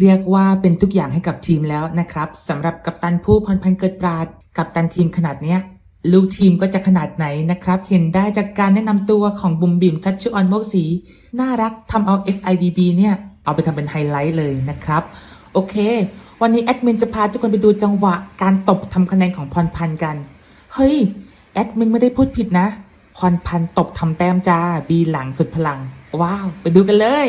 เรียกว่าเป็นทุกอย่างให้กับทีมแล้วนะครับสำหรับกัปตันผู้พรพันเกิดปราดกัปตันทีมขนาดเนี้ยลูกทีมก็จะขนาดไหนนะครับ เห็นได้จากการแนะนำตัวของบุมบิมทัชชุออนโมกสีน่ารักทำเอา FIVB เนี่ย เอาไปทำเป็นไฮไลท์เลยนะครับ โอเค วันนี้แอดมินจะพาทุกคนไปดูจังหวะ การตบทำคะแนนของพรพันธ์กัน เฮ้ย แอดมินไม่ได้พูดผิดนะ พรพันธ์ตบทำแต้มจ้า บีหลังสุดพลัง ว้าว ไปดูกันเลย